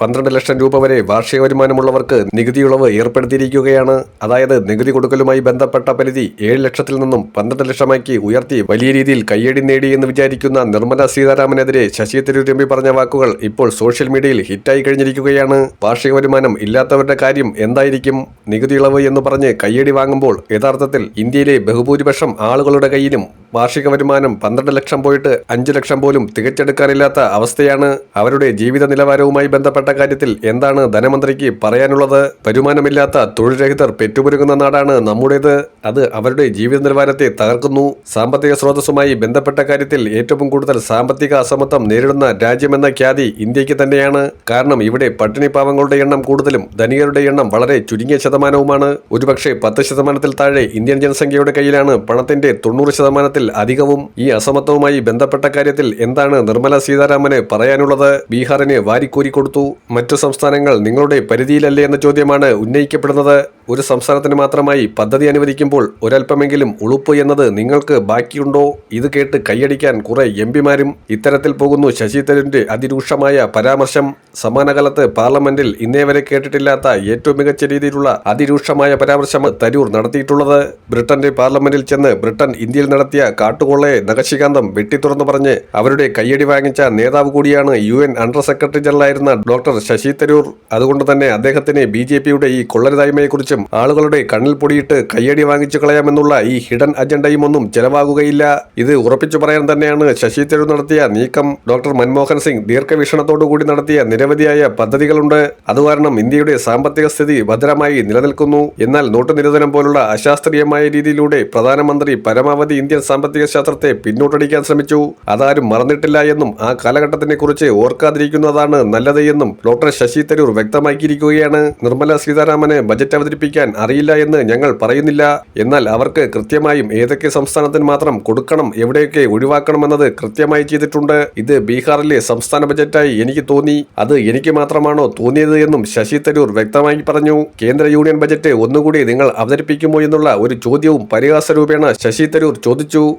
പന്ത്രണ്ട് ലക്ഷം രൂപ വരെ വാർഷിക വരുമാനമുള്ളവർക്ക് നികുതി ഇളവ് ഏർപ്പെടുത്തിയിരിക്കുകയാണ്. അതായത് നികുതി കൊടുക്കലുമായി ബന്ധപ്പെട്ട പരിധി ഏഴ് ലക്ഷത്തിൽ നിന്നും പന്ത്രണ്ട് ലക്ഷമാക്കി ഉയർത്തി വലിയ രീതിയിൽ കയ്യടി നേടി എന്ന് വിചാരിക്കുന്ന നിർമ്മല സീതാരാമനെതിരെ ശശി തരൂർ എംപി പറഞ്ഞ വാക്കുകൾ ഇപ്പോൾ സോഷ്യൽ മീഡിയയിൽ ഹിറ്റായി കഴിഞ്ഞിരിക്കുകയാണ്. വാർഷിക വരുമാനം ഇല്ലാത്തവരുടെ കാര്യം എന്തായിരിക്കും? നികുതി ഇളവ് എന്ന് പറഞ്ഞ് കയ്യടി വാങ്ങുമ്പോൾ യഥാർത്ഥത്തിൽ ഇന്ത്യയിലെ ബഹുഭൂരിപക്ഷം ആളുകളുടെ കയ്യിലും വാർഷിക വരുമാനം പന്ത്രണ്ട് ലക്ഷം പോയിട്ട് അഞ്ച് ലക്ഷം പോലും തികച്ചെടുക്കാനില്ലാത്ത അവസ്ഥയാണ്. അവരുടെ ജീവിത നിലവാരവുമായി ബന്ധപ്പെട്ട കാര്യത്തിൽ എന്താണ് ധനമന്ത്രിക്ക് പറയാനുള്ളത്? വരുമാനമില്ലാത്ത തൊഴിൽ രഹിതർ പെറ്റുപുരുങ്ങുന്ന നാടാണ് നമ്മുടേത്. അത് അവരുടെ ജീവിത നിലവാരത്തെ തകർക്കുന്നു. സാമ്പത്തിക സ്രോതസ്സുമായി ബന്ധപ്പെട്ട കാര്യത്തിൽ ഏറ്റവും കൂടുതൽ സാമ്പത്തിക അസമത്വം നേരിടുന്ന രാജ്യമെന്ന ഖ്യാതി ഇന്ത്യയ്ക്ക് തന്നെയാണ്. കാരണം ഇവിടെ പട്ടിണി പാവങ്ങളുടെ എണ്ണം കൂടുതലും ധനികരുടെ എണ്ണം വളരെ ചുരുങ്ങിയ ശതമാനവുമാണ്. ഒരുപക്ഷെ പത്ത് ശതമാനത്തിൽ താഴെ ഇന്ത്യൻ ജനസംഖ്യയുടെ കയ്യിലാണ് പണത്തിന്റെ തൊണ്ണൂറ് ശതമാനത്തിൽ അധികവും. ഈ അസമത്വവുമായി ബന്ധപ്പെട്ട കാര്യത്തിൽ എന്താണ് നിർമ്മല സീതാരാമന് പറയാനുള്ളത്? ബീഹാറിന് വാരിക്കോരി കൊടുത്തു. മറ്റു സംസ്ഥാനങ്ങൾ നിങ്ങളുടെ പരിധിയിലല്ലേ എന്ന ചോദ്യമാണ് ഉന്നയിക്കപ്പെടുന്നത്. ഒരു സംസ്ഥാനത്തിന് മാത്രമായി പദ്ധതി അനുവദിക്കുമ്പോൾ ഒരല്പമെങ്കിലും ഉളുപ്പ് എന്നത് നിങ്ങൾക്ക് ബാക്കിയുണ്ടോ? ഇത് കേട്ട് കൈയടിക്കാൻ കുറെ എം പിമാരും ഇത്തരത്തിൽ പോകുന്നു ശശി തരൂരിന്റെ അതിരൂക്ഷമായ പരാമർശം. സമാനകാലത്ത് പാർലമെന്റിൽ ഇന്നേ വരെ കേട്ടിട്ടില്ലാത്ത ഏറ്റവും മികച്ച രീതിയിലുള്ള അതിരൂക്ഷമായ പരാമർശം തരൂർ നടത്തിയിട്ടുള്ളത്. ബ്രിട്ടന്റെ പാർലമെന്റിൽ ചെന്ന് ബ്രിട്ടൻ ഇന്ത്യയിൽ നടത്തിയ കാട്ടുകൊള്ളയെ നഖശികാന്തം വെട്ടിത്തുറന്നു പറഞ്ഞ് അവരുടെ കയ്യടി വാങ്ങിച്ച നേതാവ് കൂടിയാണ് യു എൻ അണ്ടർ സെക്രട്ടറി ജനറലായിരുന്ന ഡോക്ടർ ശശി തരൂർ. അതുകൊണ്ട് തന്നെ അദ്ദേഹത്തിന് ബി ജെ പിയുടെ ഈ കൊള്ളരുതായ്മയെക്കുറിച്ചും ആളുകളുടെ കണ്ണിൽ പൊടിയിട്ട് കയ്യടി വാങ്ങിച്ചു കളയാമെന്നുള്ള ഈ ഹിഡൻ അജണ്ടയും ഒന്നും ചെലവാകുകയില്ല. ഇത് ഉറപ്പിച്ചു പറയാൻ തന്നെയാണ് ശശി തരൂർ നടത്തിയ നീക്കം. ഡോക്ടർ മൻമോഹൻ സിംഗ് ദീർഘവീക്ഷണത്തോടു കൂടി നടത്തിയ നിരവധിയായ പദ്ധതികളുണ്ട്. അതുകാരണം ഇന്ത്യയുടെ സാമ്പത്തിക സ്ഥിതി ഭദ്രമായി നിലനിൽക്കുന്നു. എന്നാൽ നോട്ട് നിരോധനം പോലുള്ള അശാസ്ത്രീയമായ രീതിയിലൂടെ പ്രധാനമന്ത്രി പരമാവധി ഇന്ത്യൻ സാമ്പത്തിക ശാസ്ത്രത്തെ പിന്നോട്ടടിക്കാൻ ശ്രമിച്ചു. അതാരും മറന്നിട്ടില്ല എന്നും ആ കാലഘട്ടത്തിനെ കുറിച്ച് ഓർക്കാതിരിക്കുന്നതാണ് നല്ലത് എന്നും ഡോക്ടർ ശശി തരൂർ വ്യക്തമാക്കിയിരിക്കുകയാണ്. നിർമ്മല സീതാരാമന് ബജറ്റ് അവതരിപ്പിക്കാൻ അറിയില്ല എന്ന് ഞങ്ങൾ പറയുന്നില്ല. എന്നാൽ അവർക്ക് കൃത്യമായും ഏതൊക്കെ സംസ്ഥാനത്തിന് മാത്രം കൊടുക്കണം എവിടെയൊക്കെ ഒഴിവാക്കണമെന്നത് കൃത്യമായി ചെയ്തിട്ടുണ്ട്. ഇത് ബീഹാറിലെ സംസ്ഥാന ബജറ്റായി എനിക്ക് തോന്നി. അത് എനിക്ക് മാത്രമാണോ തോന്നിയത് എന്നും ശശി തരൂർ വ്യക്തമായി പറഞ്ഞു. കേന്ദ്ര യൂണിയൻ ബജറ്റ് ഒന്നുകൂടി നിങ്ങൾ അവതരിപ്പിക്കുമോ എന്നുള്ള ഒരു ചോദ്യവും പരിഹാസ രൂപേണ ശശി തരൂർ ചോദിച്ചു.